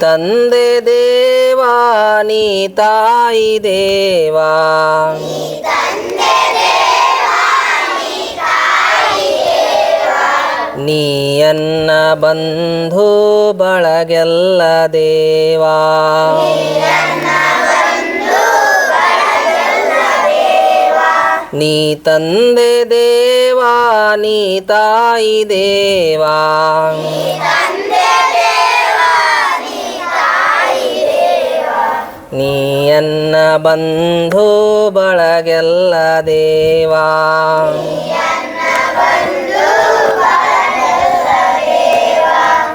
ತಂದೆ ದೇವಾ, ನೀ ತಾಯಿ ದೇವಾ. ನೀಯನ್ನ ಬಂಧು ಬಳಗೆಲ್ಲ ದೇವಾ. ನೀ ತಂದೆ ದೇವಾ, ನೀ ತಾಯಿ ದೇವಾ. ನೀಯನ್ನ ಬಂಧು ಬಳಗೆಲ್ಲ ದೇವಾ.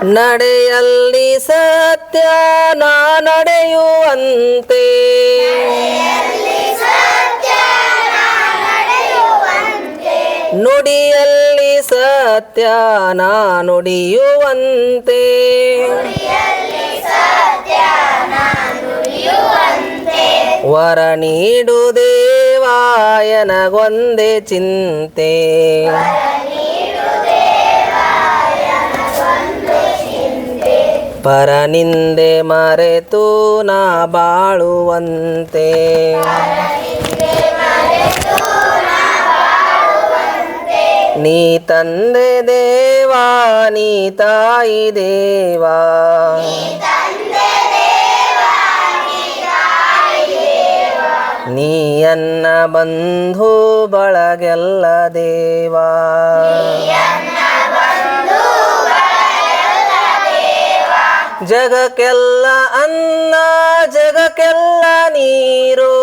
ನಡೆಯಲ್ಲಿ ಸತ್ಯ ನಾ ನಡೆಯುವಂತೆ. ನುಡಿಯಲ್ಲಿ ಸತ್ಯ ನಾ ನುಡಿಯುವಂತೆ. ವರ ನೀಡು ದೇವಾಯನಗೊಂದೆ ಚಿಂತೆ. ಪರನಿಂದೆ ಮರೆತು ನಾ ಬಾಳುವಂತೆ. ನೀ ತಂದೆ ದೇವಾ ನೀ ತಾಯಿ ದೇವಾ. ನೀಯನ್ನ ಬಂಧು ಬಳಗೆಲ್ಲ ದೇವಾ. ಜಗಕ್ಕೆಲ್ಲ ಅನ್ನ ಜಗಕ್ಕೆಲ್ಲ ನೀರು.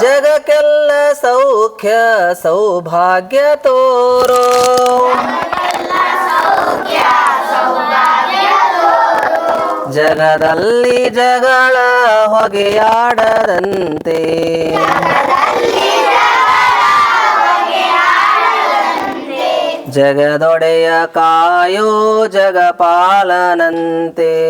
ಜಗಕ್ಕೆಲ್ಲ ಸೌಖ್ಯ ಸೌಭಾಗ್ಯ ತೋರೋ. ಜಗದಲ್ಲಿ ಜಗಳ ಹೊಗೆಯಾಡದಂತೆ. ಜಗದೊಡೆಯ ಕಾಯೋ ಜಗಪಾಲನಂತೆ.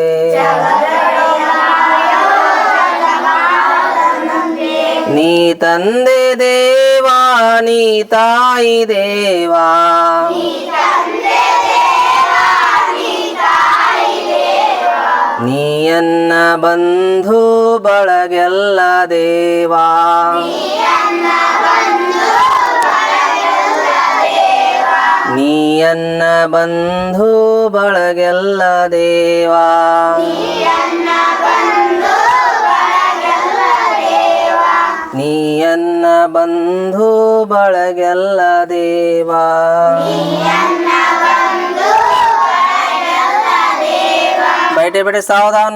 ನೀ ತಂದೆ ದೇವಾ ನೀ ತಾಯಿ ದೇವಾ. ನೀಯನ್ನ ಬಂಧು ಬಳಗೆಲ್ಲ ದೇವಾ. ನೀಯನ್ನ ಬಂಧು ಬಳಗೆಲ್ಲ ದೇವಾ. ನೀಯನ್ನ ಬಂಧು ಬಳಗೆಲ್ಲ ದೇವಾ. সাইডে বেটে চাও দান